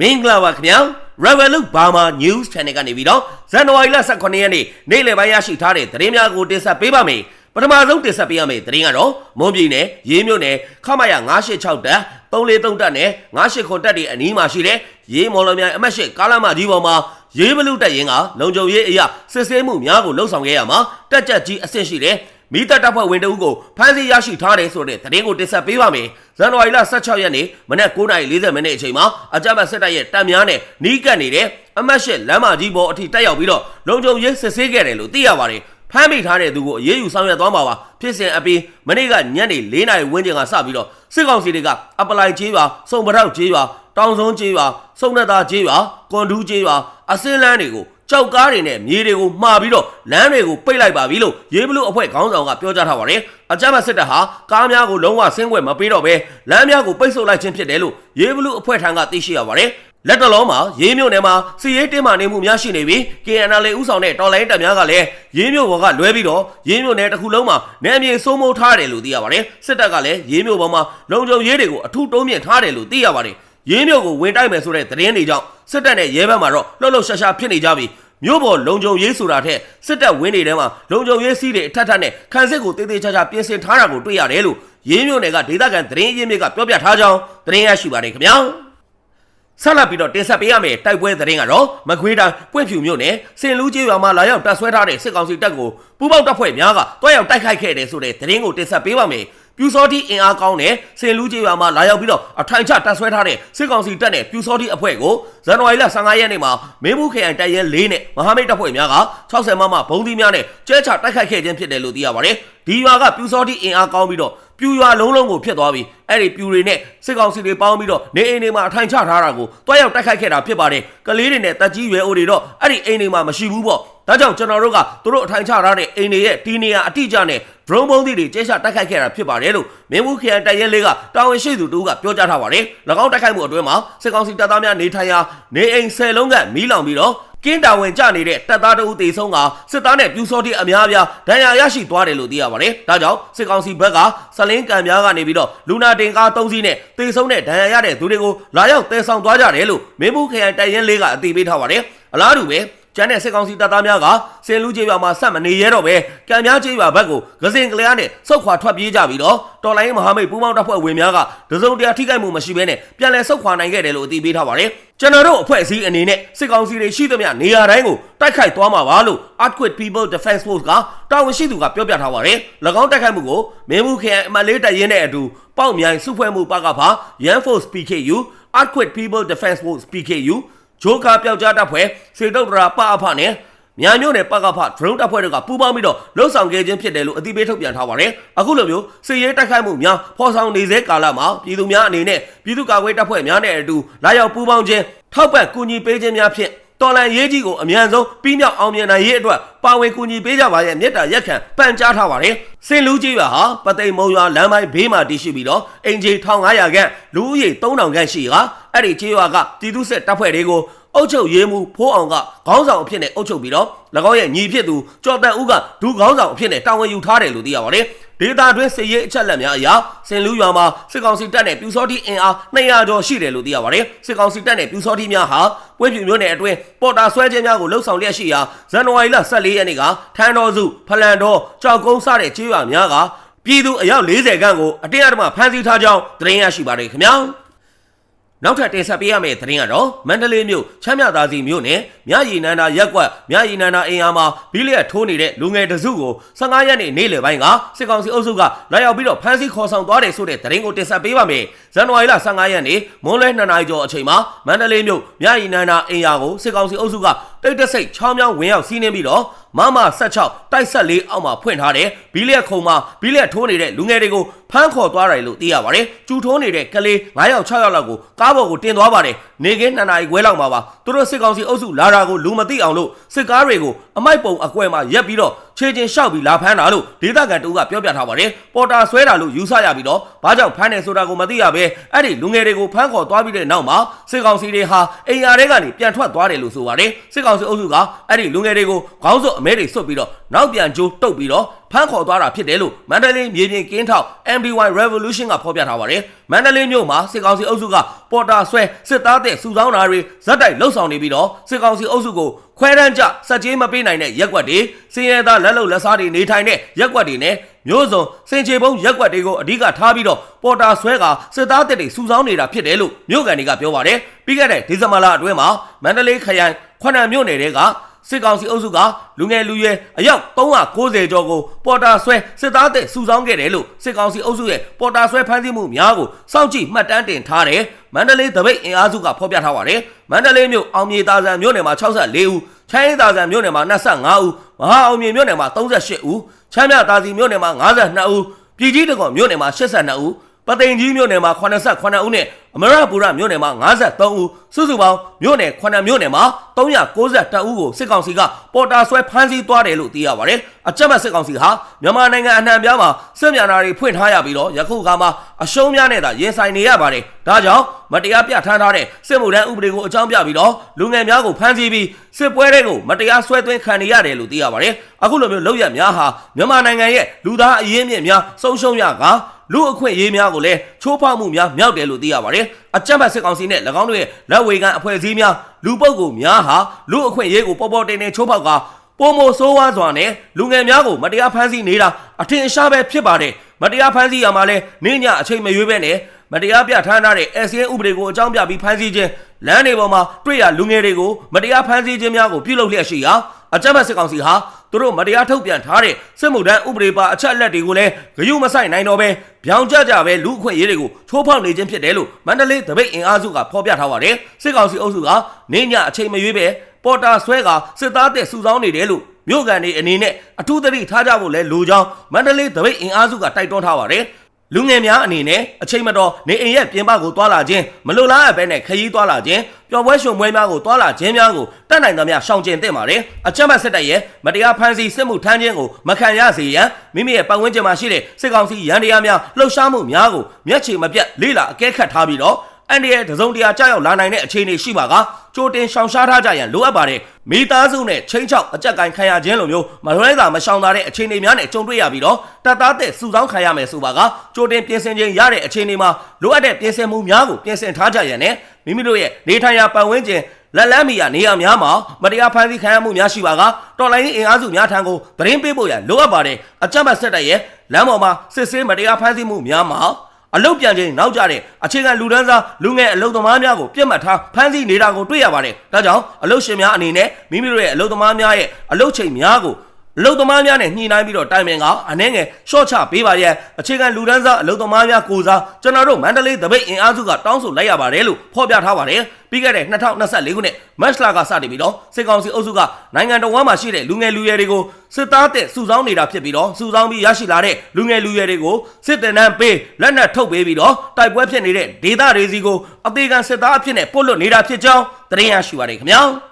မင်္ဂလာပါခင်ဗျာ Revolut Burma News Channel ကနေပြီးတော့ဇန်နဝါရီလ18ရက်နေ့နေ့လယ်ပိုင်းရရှိထားတဲ့သတင်းများကိုတင်ဆက်ပေးပါမယ်ပထမဆုံးတင်ဆက်ပေးရမယ့်သတင်းကတော့မွန်ပြည်နယ်ရေးမြို့နယ်ခမရ986တပ်343တပ်နဲ့98ခွန်တပ်တွေအနီးမှာရှိတဲ့ရေးမော်လမြိုင်အမတ်ရှိကားလမ်းမကြီးပေါ်မှာရေးဘလူတပ်ရင်ကလုံခြုံရေးအရာစစ်ဆေးမှုများကိုလှုံ့ဆော်ခဲ့ရမှာတက်ကြက်ကြီးအဆင့်ရှိတဲ့ မိသက်တပ်ဖွဲ့ဝင်တအုပ်ကိုဖမ်းဆီးရရှိထားတယ်ဆိုတဲ့သတင်းကိုတင်ဆက်ပေးပါမယ်။ဇန်နဝါရီလ16ရက်နေ့မနက်9:40မိနစ်အချိန်မှာအကြမ်းဖက်စစ်တပ်ရဲ့တပ်များနဲ့နီးကပ်နေတဲ့အမတ်ရှိလမ်းမကြီးပေါ်အထိတက်ရောက်ပြီးတော့လုံခြုံရေးစစ်ဆေးခဲ့တယ်လို့သိရပါတယ်။ဖမ်းမိထားတဲ့သူကိုအရေးယူဆောင်ရွက်သွားမှာပါဖြစ်စဉ်အပြီးမနေ့ကညနေ4နာရီဝန်းကျင်ကစပြီးတော့စစ်ကောင်စီတွေကအပလိုက်ကျေးရွာစုံပရောက်ကျေးရွာတောင်စုံကျေးရွာစုံနတာကျေးရွာကွန်ဒူးကျေးရွာအစင်းလန်းတွေကို ကြောက်ကားတွေနဲ့မြေတွေကိုမှားပြီးတော့လမ်းတွေကိုပိတ်လိုက်ပါပြီလို့ရေးဘလူအဖွဲ့ခေါင်းဆောင်ကပြောကြားထားပါတယ်အကြမ်းဖက်စစ်တပ်ဟာကားများကိုလုံးဝဆင်းခွင့်မပေးတော့ဘဲလမ်းများကိုပိတ်ဆို့လိုက်ခြင်းဖြစ်တယ်လို့ရေးဘလူအဖွဲ့ထံကသိရှိရပါတယ်လက်တလုံးမှာရေးမြို့နယ်မှာစီရေးတင်းမာနေမှုများရှိနေပြီး KNL ဥဆောင်တဲ့တော်လိုင်းတပ်များကလည်းရေးမြို့ဘော်ကလွဲပြီးတော့ရေးမြို့နယ်တစ်ခုလုံးမှာနယ်မြေစိုးမိုးထားတယ်လို့သိရပါတယ်စစ်တပ်ကလည်းရေးမြို့ဘော်မှာလုံခြုံရေးတွေကိုအထူးတုံးမြင့်ထားတယ်လို့သိရပါတယ်ရင်းမြို့ကိုဝင်တိုက်မယ်ဆိုတဲ့သတင်းတွေကြောင့်စစ်တပ်နဲ့ရဲဘက်မှာတော့လှုပ်လှုပ်ရှားရှားဖြစ်နေကြပြီ မြို့ပေါ်လုံခြုံရေးဆိုတာထက်စစ်တပ်ဝင်းတွေထဲမှာလုံခြုံရေးစီးတွေအထက်ထက်နဲ့ခန်းစစ်ကိုတေးသေးချာချာပြင်ဆင်ထားတာကိုတွေ့ရတယ်လို့ရင်းမြို့နယ်ကဒေသခံသတင်းရင်းမြစ်ကပြောပြထားကြောင်းသတင်းရရှိပါတယ်ခင်ဗျာဆက်လက်ပြီးတော့တင်ဆက်ပေးရမယ့်တိုက်ပွဲသတင်းကတော့မကွေးတိုင်းပွင့်ဖြူမြို့နယ်စင်လူးကျေးရွာမှာလာရောက်တပ်ဆွဲထားတဲ့စစ်ကောင်စီတပ်ကိုပူးပေါင်းတပ်ဖွဲ့များကတွားရောက်တိုက်ခိုက်ခဲ့တယ်ဆိုတဲ့သတင်းကိုတင်ဆက်ပေးပါမယ် ပြူစောတိအင်အားကောင်းတဲ့စင်လူးကျေးရွာမှာလာရောက်ပြီးတော့အထိုင်ချတပ်ဆွဲထားတဲ့စစ်ကောင်စီတပ်နဲ့ပြူစောတိအဖွဲ့ကိုဇန်နဝါရီလ15ရက်နေ့မှာမင်းဘူးခရိုင်တိုက်ရဲ၄နဲ့မဟာမိတ်တပ်ဖွဲ့များက60မမဘုံသီးများနဲ့ကျဲချတိုက်ခိုက်ခဲ့ခြင်းဖြစ်တယ်လို့သိရပါတယ်ဒီရွာကပြူစောတိအင်အားကောင်းပြီးတော့ ပြူရွာလုံးလုံးကိုဖျက်သွားပြီးအဲ့ဒီပြူတွေနဲ့စစ်ကောင်စီတွေပေါင်းပြီးတော့နေအိမ်တွေမှာအထိုင်ချထားတာကိုတွားရောက်တိုက်ခိုက်ခဲ့တာဖြစ်ပါတယ်ကလေးတွေနဲ့တက်ကြီးရွယ်အိုတွေတော့အဲ့ဒီအိမ်တွေမှာမရှိဘူးပေါ့ဒါကြောင့်ကျွန်တော်တို့ကသူတို့အထိုင်ချထားတဲ့အိမ်တွေရဲ့ဒီနေရာအတိအကျနဲ့ drone ဘုံးသီးတွေကျဲချတိုက်ခိုက်ခဲ့တာဖြစ်ပါတယ်လို့မင်းဘူးခရိုင်တိုက်ရဲလေးကတာဝန်ရှိသူတို့ကပြောကြားထားပါတယ်၎င်းတိုက်ခိုက်မှုအတွင်းမှာစစ်ကောင်စီတပ်သားများနေထိုင်ရာနေအိမ်၁၀လုံးကမီးလောင်ပြီးတော့ ကင်းတာဝန်ကျနေတဲ့တပ်သားတို့တေဆုံးကစစ်သားနဲ့ပြူစောတိအများအပြားဒဏ်ရာရရှိသွားတယ်လို့သိရပါတယ်။ဒါကြောင့်စစ်ကောင်စီဘက်ကစလင်းကံများကနေပြီးတော့လူနာတင်ကား၃စီးနဲ့တေဆုံးတဲ့ဒဏ်ရာရတဲ့သူတွေကိုလာရောက်တဲဆောင်သွားကြတယ်လို့မင်းဘူးခရိုင်တိုက်ရင်လေးကအသိပေးထားပါတယ်။အလားတူပဲ ကျန်တဲ့စစ်ကောင်စီတပ်သားများကစင်လူကျေးရွာမှာဆက်မနေရတော့ပဲကံများကျေးရွာဘက်ကိုဂစင်ကလျားနဲ့ဆုတ်ခွာထွက်ပြေးကြပြီးတော့တော်လိုင်းမဟာမိတ်ပူးပေါင်းတပ်ဖွဲ့ဝင်များကဒဇုံတရာထိခိုက်မှုမရှိဘဲနဲ့ပြန်လည်ဆုတ်ခွာနိုင်ခဲ့တယ်လို့အသိပေးထားပါတယ်ကျွန်တော်တို့အဖွဲ့အစည်းအနေနဲ့စစ်ကောင်စီတွေရှိသမျှနေရာတိုင်းကိုတိုက်ခိုက်သွားမှာပါလို့ Earthquake People Defense Force ကတာဝန်ရှိသူကပြောပြထားပါတယ်၎င်းတိုက်ခိုက်မှုကိုမင်းဘူးခရိုင်အမတ်လေးတပ်ရင်းတဲ့အတူပေါက်မြိုင်စုဖွဲ့မှုပကဖာ Yan Force PKU Earthquake People Defense Force PKU ဂျိုကာပျောက်ကြားတပ်ဖွဲ့စေတုတ်တရာပအဖနဲ့မြန်မြို့နယ်ပကဖ drone တပ်ဖွဲ့တို့ကပူးပေါင်းပြီးတော့လှုပ်ဆောင်ခဲ့ခြင်းဖြစ်တယ်လို့အသိပေးထုတ်ပြန်ထားပါတယ်။အခုလိုမျိုးစစ်ရေးတိုက်ခိုက်မှုများဖော်ဆောင်နေစေကာလမှာပြည်သူများအနေနဲ့ပြည်သူ့ကာကွယ်တပ်ဖွဲ့များနဲ့အတူလာရောက်ပူးပေါင်းခြင်းထောက်ပံ့ကူညီပေးခြင်းများဖြင့် တော်လန်ရေးကြီးကိုအမြန်ဆုံးပြီးမြောက်အောင်မြင်နိုင်ရေးအတွက်ပါဝင်ကူညီပေးကြပါရဲ့မြတ်တာရက်ခံပန်ကြားထားပါတယ်။စင်လူကြီးရွာဟာပသိမ်မုံရွာလမ်းပိုင်းဘေးမှာတည်ရှိပြီးတော့အင်ဂျီ1500ခန့်လူဦးရေ3000ခန့်ရှိကအဲ့ဒီကြီးရွာကပြည်သူ့စစ်တပ်ဖွဲ့တွေကိုအုပ်ချုပ်ရေးမှုဖိုးအောင်ကခေါင်းဆောင်အဖြစ်နဲ့အုပ်ချုပ်ပြီးတော့၎င်းရဲ့ညီဖြစ်သူကျော်တန်ဦးကဒူခေါင်းဆောင်အဖြစ်နဲ့တာဝန်ယူထားတယ်လို့သိရပါတယ်။ ဒေတာတွင်းစစ်ရေးအချက်လက်များအရစင်လူရွာမှာစစ်ကောင်စီတပ်နဲ့ပြူစောတိအင်အား200ကျော်ရှိတယ်လို့သိရပါတယ်။စစ်ကောင်စီတပ်နဲ့ပြူစောတိများဟာပွင့်ပြူမျိုးနယ်အတွင်းပေါ်တာဆွဲခြင်းများကိုလှုပ်ဆောင်လျက်ရှိရာဇန်နဝါရီလ14ရက်နေ့ကထန်းတော်စုဖလန်တော်ကြောက်ကုန်းစတဲ့ကျေးရွာများကပြည်သူအယောက်40ခန့်ကိုအတင်းအဓမ္မဖမ်းဆီးထားကြောင်းသတင်းရရှိပါတယ်ခင်ဗျာ။ နောက်ထပ်တင်ဆက်ပေးရမယ့်သတင်းကတော့မန္တလေးမြို့ချမ်းမြသာစီမြို့နယ်မြရည်နန္ဒာရက်ကွက်မြရည်နန္ဒာအင်အားမှာဘီလျက်ထိုးနေတဲ့လူငယ်တစုကို15ရက်နေ့နေ့လယ်ပိုင်းကစစ်ကောင်စီအုပ်စုကလာရောက်ပြီးတော့ဖမ်းဆီးခေါ်ဆောင်သွားတယ်ဆိုတဲ့သတင်းကိုတင်ဆက်ပေးပါမယ်။ဇန်နဝါရီလ15ရက်နေ့မွန်းလွဲ2နာရီကျော်အချိန်မှာမန္တလေးမြို့မြရည်နန္ဒာအင်အားကိုစစ်ကောင်စီအုပ်စုကတိတ်တဆိတ်ချောင်းမြောင်းဝင်ရောက်စီးနှင်းပြီးတော့ မမ16တိုက်ဆက်လေးအောက်မှာဖွင့်ထားတဲ့ဘီလျက်ခုံမှာဘီလျက်ထိုးနေတဲ့လူငယ်တွေကိုဖမ်းခေါ်သွားတယ်လို့သိရပါတယ်။ကျူထိုးနေတဲ့ကလေး9ယောက်6ယောက်လောက်ကိုကားပေါ်ကိုတင်သွားပါတယ်။နေကင်း2နာရီခွဲလောက်မှာပါသူတို့စစ်ကောင်စီအုပ်စုလာတာကိုလူမသိအောင်လို့စစ်ကားတွေကိုအမိုက်ပုံအကွဲမှာရက်ပြီးတော့ ခြေချင်းရှောက်ပြီးလာဖမ်းတာလို့ဒေသခံတူကပြောပြထားပါတယ်။ပေါ်တာဆွဲတာလို့ယူဆရပြီးတော့ဘာကြောင့်ဖမ်းတယ်ဆိုတာကိုမသိရဘဲအဲ့ဒီလူငယ်တွေကိုဖမ်းခေါ်သွားပြီးတဲ့နောက်မှာစစ်ကောင်စီတွေဟာအိမ်ယာတွေကနေပြန်ထွက်သွားတယ်လို့ဆိုပါတယ်။စစ်ကောင်စီအုပ်စုကအဲ့ဒီလူငယ်တွေကိုခေါင်းစုပ်အအမဲတွေစွတ်ပြီးတော့နောက်ပြန်ကျိုးတုတ်ပြီးတော့ ဖမ်းခေါ်သွားတာဖြစ်တယ်လို့မန္တလေးမြေပြင်ကင်းထောက် MD1 Revolution ကဖော်ပြထားပါတယ်မန္တလေးမြို့မှာစစ်ကောင်စီအုပ်စုကပေါ်တာဆွဲစစ်သားတဲ့စုဆောင်းတာတွေဇက်တိုက်လှုပ်ဆောင်နေပြီးတော့စစ်ကောင်စီအုပ်စုကိုခွဲတန်းကြစက်ကြီးမပေးနိုင်တဲ့ရက်ကွက်တွေစင်ရဲသားလက်လုံလက်စားတွေနေထိုင်တဲ့ရက်ကွက်တွေနဲ့မျိုးစုံစင်ချေပုံရက်ကွက်တွေကိုအဓိကထားပြီးတော့ပေါ်တာဆွဲကစစ်သားတဲ့တွေစုဆောင်းနေတာဖြစ်တယ်လို့မြို့ကန်တွေကပြောပါတယ်ပြီးခဲ့တဲ့ဒီဇင်ဘာလအတွင်းမှာမန္တလေးခရိုင်ခွနံမြို့နယ်တွေက စစ်ကောင်စီအုပ်စုကလူငယ်လူရွယ်အယောက်390ကျော်ကိုပေါ်တာဆွဲစစ်သားတဲ့စုဆောင်းခဲ့တယ်လို့စစ်ကောင်စီအုပ်စုရဲ့ပေါ်တာဆွဲဖမ်းဆီးမှုများကိုစောင့်ကြည့်မှတ်တမ်းတင်ထားတယ်မန္တလေးတပိတ်အင်အားစုကဖော်ပြထားပါတယ်မန္တလေးမြို့အောင်မြေသာဆန်မြို့နယ်မှာ64ဦးချမ်းရည်သာဆန်မြို့နယ်မှာ25ဦးမဟာအောင်မြေမြို့နယ်မှာ38ဦးချမ်းမြသာစီမြို့နယ်မှာ52ဦးပြည်ကြီးတကွန်မြို့နယ်မှာ82ဦးပသိမ်ကြီးမြို့နယ်မှာ89ဦးနဲ့ အမရပူရမြို့နယ်မှာ53ဦးစုစုပေါင်းမြို့နယ်9မြို့နယ်မှာ392ဦးကိုစစ်ကောင်စီကပေါ်တာဆွဲဖမ်းဆီးသွားတယ်လို့သိရပါတယ်။အကြမ်းဖက်စစ်ကောင်စီဟာမြန်မာနိုင်ငံအနှံ့ပြားမှာစစ်မျက်နှာတွေဖွင့်ထားရပြီးတော့ယခုအခါမှာအရှုံးများနဲ့သာရင်ဆိုင်နေရပါတယ်။ဒါကြောင့်မတရားပြဋ္ဌာန်းထားတဲ့စစ်မှုထမ်းဥပဒေကိုအကြောင်းပြပြီးတော့လူငယ်များကိုဖမ်းဆီးပြီးစစ်ပွဲတွေကိုမတရားဆွဲသွင်းခံနေရတယ်လို့သိရပါတယ်။အခုလိုမျိုးလောက်ရများဟာမြန်မာနိုင်ငံရဲ့လူသားအရင်းမြစ်များဆုံးရှုံးရကလူအခွင့်အရေးများကိုလည်းချိုးဖောက်မှုများမြောက်တယ်လို့သိရပါတယ်။အကြမ်းဖက်စစ်ကောင်စီနဲ့၎င်းတို့ရဲ့လက်ဝေကန်အဖွဲ့အစည်းများလူပုတ်ကိုများဟာလူအခွင့်အရေးကိုပေါ်ပေါ်တင်တင်ချိုးဖောက်ကပုံမဆိုးဝါးစွာနဲ့လူငယ်များကိုမတရားဖမ်းဆီးနေတာအထင်ရှားပဲဖြစ်ပါတယ်။မတရားဖမ်းဆီးရမှာလဲနေညအချိန်မရွေးပဲနဲ့မတရားပြဋ္ဌာန်းထားတဲ့ SCN ဥပဒေကိုအကြောင်းပြပြီးဖမ်းဆီးခြင်းလမ်းတွေပေါ်မှာတွေ့ရလူငယ်တွေကိုမတရားဖမ်းဆီးခြင်းများကိုပြုလုပ်လျက်ရှိရာအကြမ်းဖက်စစ်ကောင်စီဟာ သူတို့မတရားထုတ်ပြန်ထားတဲ့စစ်မှုထမ်းဥပဒေပါအချက်အလက်တွေကိုလည်းဂရုမစိုက်နိုင်တော့ပဲဗျောင်ကြကြပဲလူအခွင့်အရေးတွေကိုချိုးဖောက်နေခြင်းဖြစ်တယ်လို့မန္တလေးတပိတ်အင်အားစုကဖော်ပြထားပါတယ်စစ်ကောင်စီအုပ်စုကနေညအချိန်မရွေးပဲပေါ်တာဆွဲကစစ်သားတဲ့စုဆောင်းနေတယ်လို့မြို့ကန်တွေအနေနဲ့အထူးသတိထားကြဖို့လဲလိုကြောင်းမန္တလေးတပိတ်အင်အားစုကတိုက်တွန်းထားပါတယ် လူငယ်များအနေနဲ့အချိန်မတော်နေအိမ်ရဲ့ပြင်ပကိုတွာလာခြင်းမလိုလားအပ်ပဲနဲ့ခရီးတွာလာခြင်းပျော်ပွဲရွှင်ပွဲများကိုတွာလာခြင်းများကိုတတ်နိုင်သမျှရှောင်ကျဉ်သင့်ပါတယ်အချက်မဲ့စစ်တပ်ရဲ့မတရားဖမ်းဆီးစစ်မှုထမ်းခြင်းကိုမခံရစေရန်မိမိရဲ့ပတ်ဝန်းကျင်မှာရှိတဲ့စစ်ကောင်စီရန်တရားများလှုပ်ရှားမှုများကိုမျက်ခြေမပြတ်လေးလာအကဲခတ်ထားပြီးတော့ အန်ဒီရဲ့တစုံတရာကြောက်ရောက်လာနိုင်တဲ့အခြေအနေရှိပါကကြိုတင်ရှောင်ရှားထားကြရန်လိုအပ်ပါတယ်မိသားစုနဲ့ချင်းချောက်အကြက်ကင်ခံရခြင်းလိုမျိုးမလွဲသာမရှောင်သာတဲ့အခြေအနေများနဲ့ကြုံတွေ့ရပြီးတော့တပ်သားတဲ့စုဆောင်းခံရမယ်ဆိုပါကကြိုတင်ပြင်ဆင်ခြင်းရတဲ့အခြေအနေမှာလိုအပ်တဲ့ပြင်ဆင်မှုများကိုပြင်ဆင်ထားကြရန်နဲ့မိမိတို့ရဲ့နေထိုင်ရာပတ်ဝန်းကျင်လက်လန်းမီယာနေရာများမှာမတရားဖမ်းဆီးခံရမှုများရှိပါကတော်လိုင်းအင်အားစုများထံကိုသတင်းပေးဖို့ရလိုအပ်ပါတယ်အကြမ်းဖက်ဆက်တပ်ရဲ့လမ်းပေါ်မှာစစ်ဆေးမတရားဖမ်းဆီးမှုများမှာ အလုတ်ပြန်ချိန်နောက်ကျတဲ့အခြေခံလူဒန်းစားလူငယ်အလုတ်သမားများကိုပြစ်မှတ်ထားဖမ်းဆီးနေတာကိုတွေ့ရပါတယ်။ဒါကြောင့်အလုတ်ရှင်များအနေနဲ့မိမိတို့ရဲ့အလုတ်သမားများရဲ့အလုတ်ချိန်များကို အလုတ်သမားများနဲ့ညှိနှိုင်းပြီးတော့တိုင်ပင်ကအနှဲငယ်ရှော့ချပေးပါရဲ့အခြေခံလူဒန်းစားအလုတ်သမားများကိုစားကျွန်တော်တို့မန္တလေးတပိတ်အင်အားစုကတောင်းဆိုလိုက်ရပါတယ်လို့ဖော်ပြထားပါတယ်။ပြီးခဲ့တဲ့2024ခုနှစ်မတ်လကစတင်ပြီးတော့စစ်ကောင်စီအုပ်စုကနိုင်ငံတော်ဝန်မှာရှိတဲ့လူငယ်လူရွယ်တွေကိုစစ်သားတဲ့စုဆောင်းနေတာဖြစ်ပြီးတော့စုဆောင်းပြီးရရှိလာတဲ့လူငယ်လူရွယ်တွေကိုစစ်တပ်နှံပေးလက်နက်ထုတ်ပေးပြီးတော့တိုက်ပွဲဖြစ်နေတဲ့ဒေသတွေစီကိုအသေးခံစစ်သားအဖြစ်နဲ့ပို့လွတ်နေတာဖြစ်ကြောင်းသတင်းရရှိပါတယ်ခင်ဗျာ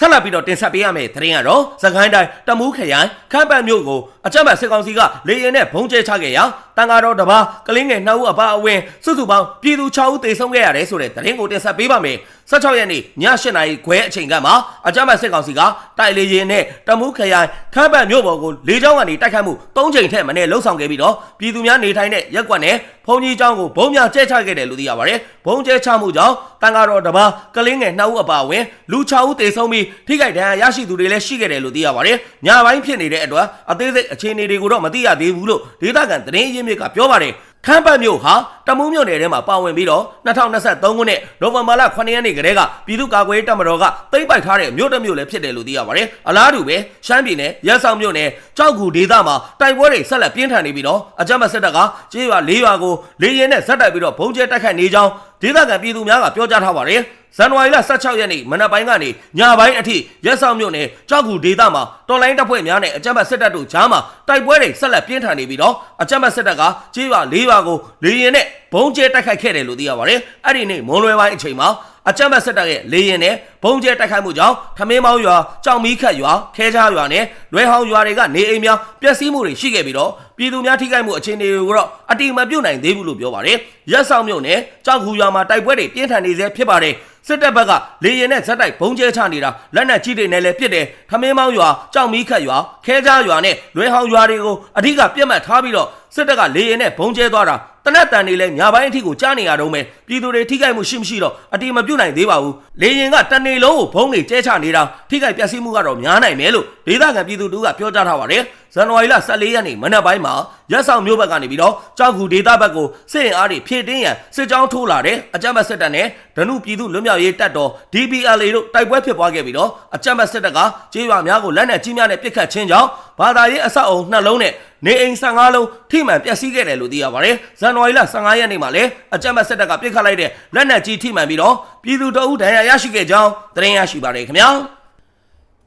ဆက်လက်ပြီးတော့တင်ဆက်ပေးရမယ့်သတင်းကတော့သခိုင်းတိုင်းတမူးခရိုင်ခမ်းပတ်မြို့ကိုအကြမ်းဖက်စစ်ကောင်စီကလေရင်နဲ့ဘုံကျဲချခဲ့ရာတန်ဃာတော်တစ်ပါးကလင်းငယ်2ဦးအပါအဝင်စုစုပေါင်းပြည်သူ6ဦးသေဆုံးခဲ့ရတယ်ဆိုတဲ့သတင်းကိုတင်ဆက်ပေးပါမယ်16ရက်နေ့ည8နာရီခွဲအချိန်ကမှအကြမ်းဖက်စစ်ကောင်စီကတိုက်လေရင်နဲ့တမူးခရိုင်ခမ်းပတ်မြို့ပေါ်ကိုလေကြောင်းကနေတိုက်ခတ်မှု3ချိန်ထက်မနည်းလှုပ်ဆောင်ခဲ့ပြီးတော့ပြည်သူများနေထိုင်တဲ့ရက်ကွက်နဲ့ဘုံကြီးကျောင်းကိုဘုံများကျဲချခဲ့တယ်လို့သိရပါတယ်ဘုံကျဲချမှုကြောင့်တန်ဃာတော်တစ်ပါးကလင်းငယ်2ဦးအပါအဝင်လူ6ဦးသေဆုံးပြီးထိခိုက်ဒဏ်ရာရရှိသူတွေလည်းရှိခဲ့တယ်လို့သိရပါတယ်ညပိုင်းဖြစ်နေတဲ့အတွက်အသေးစိတ်အခြေအနေတွေကိုတော့မသိရသေးဘူးလို့ဒေသခံသတင်းရင်းမြစ်ကပြောပါတယ်ခမ်းပတ်မြို့ဟာတမူးမြို့နယ်ထဲမှာပါဝင်ပြီးတော့2023ခုနှစ်နိုဝင်ဘာလ9ရက်နေ့ကတည်းကပြည်သူ့ကာကွယ်ရေးတပ်မတော်ကသိမ်းပိုက်ထားတဲ့မြို့တစ်မြို့လည်းဖြစ်တယ်လို့သိရပါတယ်။အလားတူပဲရှမ်းပြည်နယ်ရဲဆောင်မြို့နယ်ကြောက်ကူဒေသမှာတိုက်ပွဲတွေဆက်လက်ပြင်းထန်နေပြီးတော့အကြမ်းဖက်စစ်တပ်ကကျေးရွာ၄ရွာကိုလေရင်နဲ့ဇက်တိုက်ပြီးတော့ဘုံကျဲတိုက်ခတ်နေကြောင်း ဒေသခံပြည်သူများကပြောကြားထားပါတယ်။ဇန်နဝါရီလ16ရက်နေ့မနက်ပိုင်းကနေညပိုင်းအထိရဲဆောင်မြို့နယ်ကြောက်ကူဒေသမှာတော်လိုင်းတပ်ဖွဲ့များနဲ့အကြမ်းဖက်စစ်တပ်တို့ကြားမှာတိုက်ပွဲတွေဆက်လက်ပြင်းထန်နေပြီးတော့အကြမ်းဖက်စစ်တပ်ကကျေးရွာ၄ရွာကိုလေရင်နဲ့ဘုံကျဲတိုက်ခိုက်ခဲ့တယ်လို့သိရပါတယ်။အဲ့ဒီနေ့မွန်လွယ်ပိုင်းအချိန်မှာအကြမ်းဖက်စစ်တပ်ရဲ့လေရင်နဲ့ဘုံကျဲတိုက်ခိုက်မှုကြောင့်ထမင်းမောင်းရွာကြောင်မီးခတ်ရွာခဲချားရွာနဲ့လွယ်ဟောင်းရွာတွေကနေအိမ်များပျက်စီးမှုတွေရှိခဲ့ပြီးတော့ပြည်သူများထိခိုက်မှုအခြေအနေတွေကိုတော့အတိမပြုတ်နိုင်သေးဘူးလို့ပြောပါတယ်။ရက်ဆောင်မြို့နယ်ကြောက်ခူရွာမှာတိုက်ပွဲတွေပြင်းထန်နေဆဲဖြစ်ပါတယ်။စစ်တပ်ဘက်ကလေရင်နဲ့ဇက်တိုက်ဘုံကျဲချနေတာလက်နက်ကြီးတွေနဲ့လည်းပစ်တယ်ထမင်းမောင်းရွာကြောက်မီးခတ်ရွာခဲကြားရွာနဲ့လွဲဟောင်းရွာတွေကိုအဓိကပြတ်မှတ်ထားပြီးတော့စစ်တပ်ကလေရင်နဲ့ဘုံကျဲသွားတာတနက်တန်တွေလည်းညာပိုင်းအထိကိုကြားနေရတော့မယ် ပြည်သူတွေထိခိုက်မှုရှိမရှိတော့အတိမပြုတ်နိုင်သေးပါဘူးလေရင်ကတနေလုံးကိုဘုံတွေကျဲချနေတာထိခိုက်ပျက်စီးမှုကတော့များနိုင်မယ်လို့ဒေသခံပြည်သူတို့ကပြောကြားထားပါတယ်ဇန်နဝါရီလ14ရက်နေ့မနက်ပိုင်းမှာရက်ဆောင်မြို့ဘက်ကနေပြီးတော့ကြောက်ကူဒေသဘက်ကိုစစ်ရင်အားတွေဖြည့်တင်းရန်စစ်ကြောင်းထိုးလာတဲ့အကြမ်းဖက်စစ်တပ်နဲ့ဒနုပြည်သူလွတ်မြောက်ရေးတပ်တော် DPLA တို့တိုက်ပွဲဖြစ်ပွားခဲ့ပြီးတော့အကြမ်းဖက်စစ်တပ်ကကျေးရွာများကိုလက်နက်ကြီးများနဲ့ပစ်ခတ်ခြင်းကြောင့်ဘာသာရေးအဆောက်အုံနှလုံးနဲ့နေအိမ်15လုံးထိမှန်ပျက်စီးခဲ့တယ်လို့သိရပါတယ်။ဇန်နဝါရီလ15ရက်နေ့မှာလည်းအကြမ်းဖက်စစ်တပ်ကပစ်ခတ်လိုက်တဲ့လက်နက်ကြီးထိမှန်ပြီးတော့ပြည်သူတအုပ်ဒဏ်ရာရရှိခဲ့ကြောင်းသတင်းရရှိပါတယ်ခင်ဗျာ။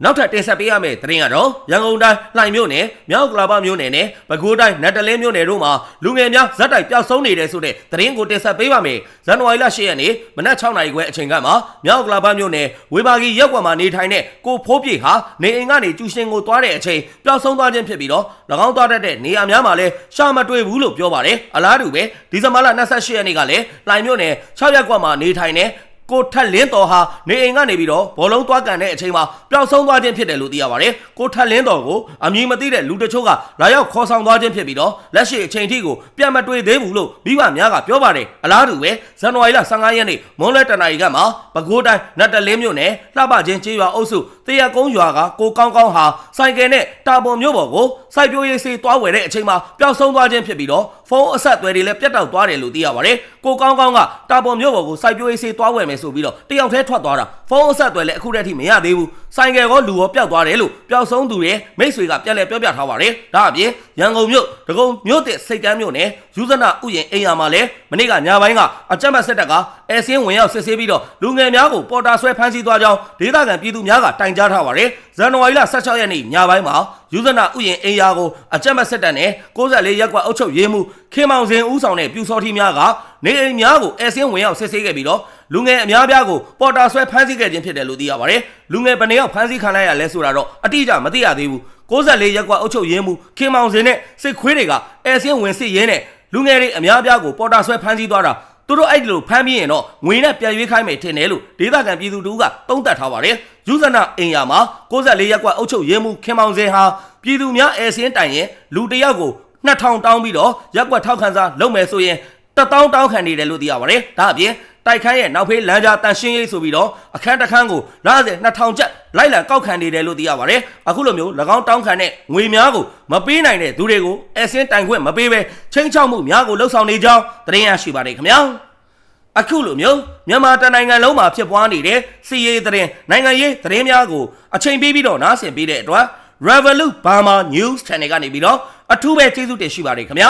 နောက်ထပ်တင်ဆက်ပေးရမယ့်သတင်းကတော့ရန်ကုန်တိုင်းလှိုင်မြို့နယ်မြောက်ကလာပမြို့နယ်နဲ့ပဲခူးတိုင်းနတ်တလင်းမြို့နယ်တို့မှာလူငယ်များဇက်တိုက်ပျောက်ဆုံးနေတယ်ဆိုတဲ့သတင်းကိုတင်ဆက်ပေးပါမယ်။ဇန်နဝါရီလ10ရက်နေ့မနက်6နာရီခွဲအချိန်ကမှမြောက်ကလာပမြို့နယ်ဝေဘာဂီရက်ကွက်မှာနေထိုင်တဲ့ကိုဖိုးပြေဟာနေအိမ်ကနေကျူရှင်ကိုသွားတဲ့အချိန်ပျောက်ဆုံးသွားခြင်းဖြစ်ပြီးတော့၎င်းသွားတတ်တဲ့နေရာများမှာလည်းရှာမတွေ့ဘူးလို့ပြောပါတယ်။အလားတူပဲဒီဇင်ဘာလ28ရက်နေ့ကလည်းလှိုင်မြို့နယ်6ရက်ကွက်မှာနေထိုင်တဲ့ ကိုထက်လင်းတော်ဟာနေအိမ်ကနေပြီးတော့ဘောလုံးသွားကန်တဲ့အချိန်မှာပျောက်ဆုံးသွားခြင်းဖြစ်တယ်လို့သိရပါတယ်။ကိုထက်လင်းတော်ကိုအမည်မသိတဲ့လူတချို့ကလာရောက်ခေါ်ဆောင်သွားခြင်းဖြစ်ပြီးတော့လက်ရှိအချိန်ထိကိုပြန်မတွေ့သေးဘူးလို့မိဘများကပြောပါတယ်။အလားတူပဲဇန်နဝါရီလ15ရက်နေ့မွန်းလဲတနာရီကမှပဲခူးတိုင်းနတ်တလင်းမြို့နယ်လှပချင်းကျေးရွာအုပ်စုတရကုန်းရွာကကိုကောင်းကောင်းဟာဆိုင်ကယ်နဲ့တာပွန်မြို့ပေါ်ကိုစိုက်ပျိုးရေးစေးသွားဝယ်တဲ့အချိန်မှာပျောက်ဆုံးသွားခြင်းဖြစ်ပြီးတော့ဖုန်းအဆက်အသွယ်တွေလည်းပြတ်တောက်သွားတယ်လို့သိရပါတယ်။ကိုကောင်းကောင်းကတာပွန်မြို့ပေါ်ကိုစိုက်ပျိုးရေးစေးသွားဝယ်မယ်ဆိုပြီးတော့တယောက်တည်းထွက်သွားတာဖုန်းအဆက်အသွယ်လည်းအခုတည်းထိမရသေးဘူး။ဆိုင်ကယ်ကောလူရောပျောက်သွားတယ်လို့ပျောက်ဆုံးသူရဲ့မိတ်ဆွေကပြန်လည်ပြောပြထားပါတယ်။ဒါအပြင်ရန်ကုန်မြို့ဒဂုံမြို့တဲ့စိတ်ကမ်းမြို့နယ်ယူဇနာဥယျာဉ်အိမ်ယာမှာလည်းမနေ့ကညပိုင်းကအကြမ်းဖက်စစ်တပ်က အဲစင်းဝင်ရောက်စစ်ဆေးပြီးတော့လူငယ်များကိုပေါ်တာဆွဲဖမ်းဆီးသွားကြောင်းဒေသခံပြည်သူများကတိုင်ကြားထားပါတယ်။ဇန်နဝါရီလ16ရက်နေ့ညပိုင်းမှာယူဇနာဥယျာဉ်အိမ်ယာကိုအကြမ်းဖက်စစ်တပ်နဲ့64ရက်ကွက်အုပ်ချုပ်ရေးမှုခင်မောင်စင်ဦးဆောင်တဲ့ပြူစောထီများကနေအိမ်များကိုအဲစင်းဝင်ရောက်စစ်ဆေးခဲ့ပြီးတော့လူငယ်အများပြားကိုပေါ်တာဆွဲဖမ်းဆီးခဲ့ခြင်းဖြစ်တယ်လို့သိရပါတယ်။လူငယ်ဘယ်နှယောက်ဖမ်းဆီးခံလိုက်ရလဲဆိုတာတော့အတိအကျမသိရသေးဘူး။64ရက်ကွက်အုပ်ချုပ်ရေးမှုခင်မောင်စင်နဲ့စစ်ခွေးတွေကအဲစင်းဝင်စစ်ရင်းနဲ့လူငယ်တွေအများပြားကိုပေါ်တာဆွဲဖမ်းဆီးသွားတာ သူတို့အဲ့ဒီလိုဖမ်းပြီးရင်တော့ငွေနဲ့ပြန်ရွေးခိုင်းမယ်ထင်တယ်လို့ဒေသခံပြည်သူတို့ကသုံးသပ်ထားပါတယ်။ယူဇနာအင်ယာမှာ64ရက်ကွက်အုပ်ချုပ်ရေးမှုခင်မောင်စင်ဟာပြည်သူများအဲစင်းတိုင်ရင်လူတစ်ယောက်ကို2000တောင်းပြီးတော့ရက်ကွက်ထောက်ခံစာလုပ်မယ်ဆိုရင်1000တောင်းခံနေတယ်လို့သိရပါတယ်။ဒါအပြင် တိုက်ခန်းရဲ့နောက်ဖေးလမ်းကြားတန်ရှင်းရေးဆိုပြီးတော့အခန်းတစ်ခန်းကိုလာစေ2000ကျပ်လိုက်လံကောက်ခံနေတယ်လို့သိရပါတယ်။အခုလိုမျိုး၎င်းတောင်းခံတဲ့ငွေများကိုမပေးနိုင်တဲ့သူတွေကိုအဲစင်းတိုင်ခွင့်မပေးဘဲချင်းချောက်မှုများကိုလှုပ်ဆောင်နေကြောင်းသတင်းရရှိပါတယ်ခင်ဗျာ။အခုလိုမျိုးမြန်မာတနိုင်ငံလုံးမှာဖြစ်ပွားနေတဲ့စီရေးသတင်းနိုင်ငံရေးသတင်းများကိုအချိန်ပေးပြီးတော့နားဆင်ပေးတဲ့အတွက် Revolut Burma News Channel ကနေပြီးတော့အထူးပဲကျေးဇူးတင်ရှိပါတယ်ခင်ဗျာ